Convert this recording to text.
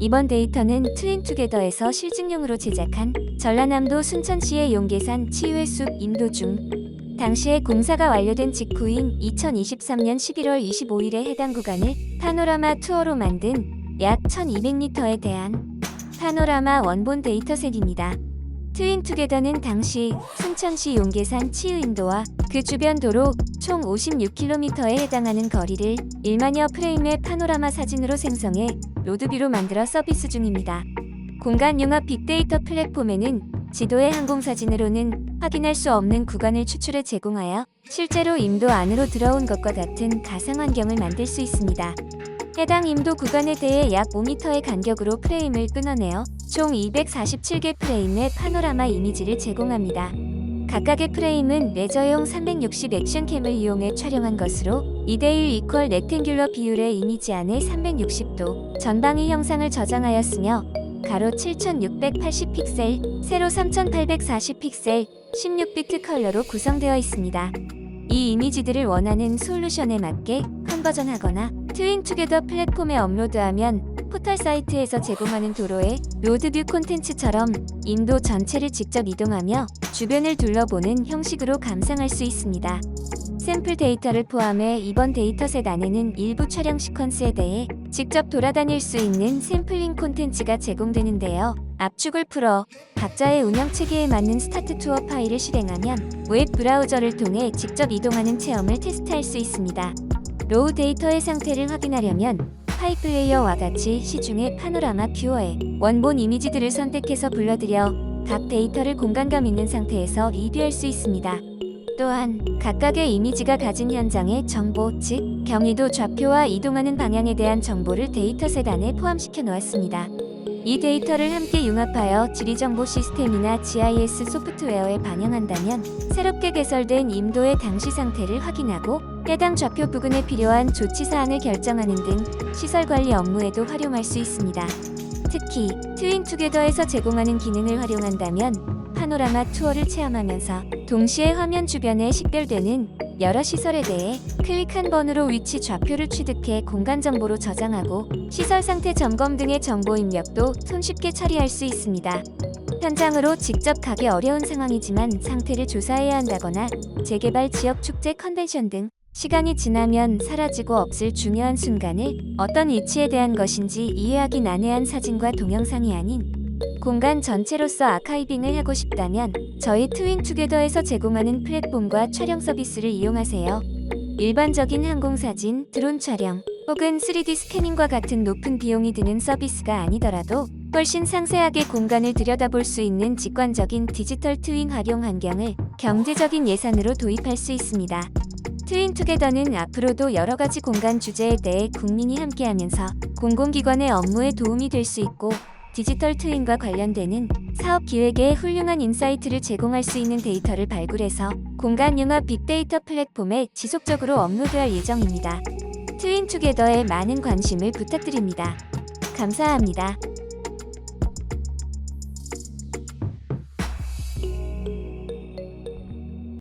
이번 데이터는 트윈투게더에서 실증용으로 제작한 전라남도 순천시의 용계산 치유해숲 인도 중 당시에 공사가 완료된 직후인 2023년 11월 25일에 해당 구간을 파노라마 투어로 만든 약 1200m에 대한 파노라마 원본 데이터셋입니다. 트윈투게더는 당시 순천시 용계산 치유인도와 그 주변 도로 총 56km에 해당하는 거리를 1만여 프레임의 파노라마 사진으로 생성해 로드뷰로 만들어 서비스 중입니다. 공간 융합 빅데이터 플랫폼에는 지도의 항공사진으로는 확인할 수 없는 구간을 추출해 제공하여 실제로 임도 안으로 들어온 것과 같은 가상 환경을 만들 수 있습니다. 해당 임도 구간에 대해 약 5m의 간격으로 프레임을 끊어내어 총 247개 프레임의 파노라마 이미지를 제공합니다. 각각의 프레임은 레저용 360 액션캠을 이용해 촬영한 것으로 2대1 이퀄 렉탱귤러 비율의 이미지 안에 360도 전방위 형상을 저장하였으며 가로 7680 픽셀, 세로 3840 픽셀, 16비트 컬러로 구성되어 있습니다. 이 이미지들을 원하는 솔루션에 맞게 컨버전하거나 트윈투게더 플랫폼에 업로드하면 포털 사이트에서 제공하는 도로의 로드뷰 콘텐츠처럼 인도 전체를 직접 이동하며 주변을 둘러보는 형식으로 감상할 수 있습니다. 샘플 데이터를 포함해 이번 데이터셋 안에는 일부 촬영 시퀀스에 대해 직접 돌아다닐 수 있는 샘플링 콘텐츠가 제공되는데요. 압축을 풀어 각자의 운영 체계에 맞는 스타트 투어 파일을 실행하면 웹 브라우저를 통해 직접 이동하는 체험을 테스트할 수 있습니다. 로우 데이터의 상태를 확인하려면 파이프 레이어와 같이 시중의 파노라마 뷰어에 원본 이미지들을 선택해서 불러들여 각 데이터를 공간감 있는 상태에서 리뷰할 수 있습니다. 또한 각각의 이미지가 가진 현장의 정보, 즉 경위도 좌표와 이동하는 방향에 대한 정보를 데이터셋 안에 포함시켜 놓았습니다. 이 데이터를 함께 융합하여 지리정보 시스템이나 GIS 소프트웨어에 반영한다면 새롭게 개설된 임도의 당시 상태를 확인하고 해당 좌표 부근에 필요한 조치 사항을 결정하는 등 시설 관리 업무에도 활용할 수 있습니다. 특히 트윈투게더에서 제공하는 기능을 활용한다면 파노라마 투어를 체험하면서 동시에 화면 주변에 식별되는 여러 시설에 대해 클릭 한 번으로 위치 좌표를 취득해 공간 정보로 저장하고 시설 상태 점검 등의 정보 입력도 손쉽게 처리할 수 있습니다. 현장으로 직접 가기 어려운 상황이지만 상태를 조사해야 한다거나 재개발 지역 축제 컨벤션 등 시간이 지나면 사라지고 없을 중요한 순간을 어떤 위치에 대한 것인지 이해하기 난해한 사진과 동영상이 아닌 공간 전체로서 아카이빙을 하고 싶다면 저희 트윈투게더에서 제공하는 플랫폼과 촬영 서비스를 이용하세요. 일반적인 항공사진, 드론 촬영 혹은 3D 스캐닝과 같은 높은 비용이 드는 서비스가 아니더라도 훨씬 상세하게 공간을 들여다볼 수 있는 직관적인 디지털 트윈 활용 환경을 경제적인 예산으로 도입할 수 있습니다. 트윈 투게더는 앞으로도 여러 가지 공간 주제에 대해 국민이 함께하면서 공공기관의 업무에 도움이 될 수 있고 디지털 트윈과 관련되는 사업 기획에 훌륭한 인사이트를 제공할 수 있는 데이터를 발굴해서 공간 융합 빅데이터 플랫폼에 지속적으로 업로드할 예정입니다. 트윈투게더에 많은 관심을 부탁드립니다. 감사합니다.